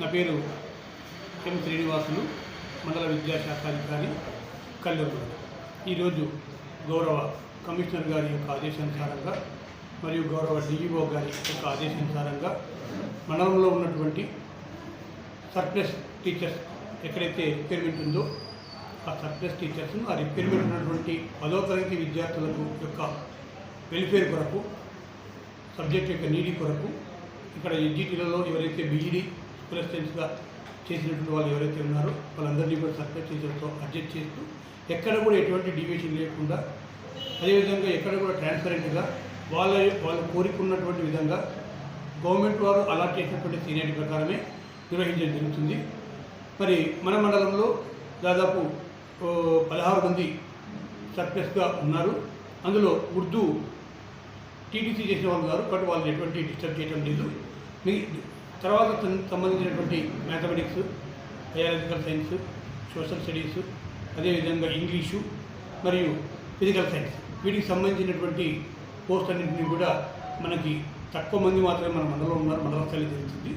నా పేరు ఎం శ్రీనివాసులు మండల విద్యాశాఖ అధికారి కల్లూరు ఈరోజు గౌరవ కమిషనర్ గారి యొక్క ఆదేశానుసారంగా మరియు గౌరవ డిఈఓ గారి యొక్క ఆదేశానుసారంగా మండలంలో ఉన్నటువంటి సర్ప్లస్ టీచర్స్ ఎక్కడైతే రిక్వైర్మెంట్ ఉంటుందో ఆ సర్ప్లస్ టీచర్స్ను ఆ రిక్వైర్మెంట్ ఉన్నటువంటి పదో తరగతి విద్యార్థులకు యొక్క వెల్ఫేర్ కొరకు సబ్జెక్ట్ యొక్క నీడి కొరకు ఇక్కడ ఎడ్జిటీలలో ఎవరైతే బీఈడి ప్రెసిడెంట్స్గా చేసినటువంటి వాళ్ళు ఎవరైతే ఉన్నారో వాళ్ళందరినీ కూడా సర్ప్లస్ టీచర్తో అడ్జస్ట్ చేస్తూ ఎక్కడ కూడా ఎటువంటి డివియేషన్ లేకుండా అదేవిధంగా ఎక్కడ కూడా ట్రాన్స్పరెంట్గా వాళ్ళ వాళ్ళు కోరుకున్నటువంటి విధంగా గవర్నమెంట్ వారు అలాట్ చేసినటువంటి సీనియర్ ప్రకారమే నిర్వహించడం జరుగుతుంది. మరి మన మండలంలో దాదాపు పదహారు మంది సర్ప్లస్గా ఉన్నారు. అందులో ఉర్దూ టీటీసీ చేసిన వాళ్ళు ఉన్నారు బట్ వాళ్ళు ఎటువంటి డిస్టర్బ్ చేయడం లేదు. మీ తర్వాత సంబంధించినటువంటి mathematics biological science social studies అదేవిధంగా ఇంగ్లీషు మరియు ఫిజికల్ సైన్స్. వీటికి సంబంధించినటువంటి పోస్ట్ అన్నింటినీ కూడా మనకి తక్కువ మంది మాత్రమే మన మండలం ఉన్నారు. మండల స్థాయిలో జరుగుతుంది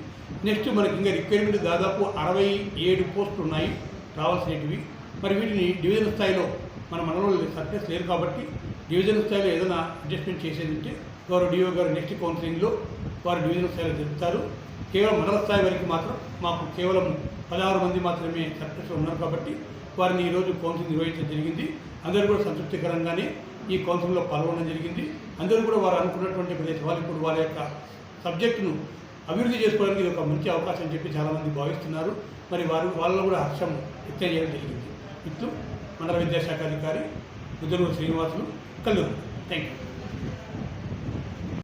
నెక్స్ట్ మనకి ఇంకా రిక్వైర్మెంట్ దాదాపు అరవై ఏడు పోస్టులు ఉన్నాయి. రావాల్సినవి మరి వీటిని డివిజన్ స్థాయిలో మన మనలో సర్ఫేస్ లేరు కాబట్టి డివిజన్ స్థాయిలో ఏదైనా అడ్జస్ట్మెంట్ చేసేది ఉంటే గౌరవ డిఓ గారు నెక్స్ట్ కౌన్సిలింగ్లో వారు డివిజన్ స్థాయిలో జరుపుతారు కేవలం మండల స్థాయి వరకు మాత్రం మాకు కేవలం పదహారు మంది మాత్రమే సర్ప్లస్లో ఉన్నారు కాబట్టి వారిని ఈరోజు కౌన్సిలింగ్ నిర్వహించడం జరిగింది. అందరూ కూడా సంతృప్తికరంగానే ఈ కౌన్సిలింగ్లో పాల్గొనడం జరిగింది. అందరూ కూడా వారు అనుకున్నటువంటి ప్రదేశం వాళ్ళు ఇప్పుడు వాళ్ళ యొక్క సబ్జెక్టును అభివృద్ధి చేసుకోవడానికి ఇది ఒక మంచి అవకాశం అని చెప్పి చాలామంది భావిస్తున్నారు. మరి వారు వాళ్ళలో కూడా హర్షం వ్యక్తం చేయడం జరిగింది. ఇట్లు మండల విద్యాశాఖ అధికారి ముద్దనూరు శ్రీనివాసులు కల్లూరు. Thank you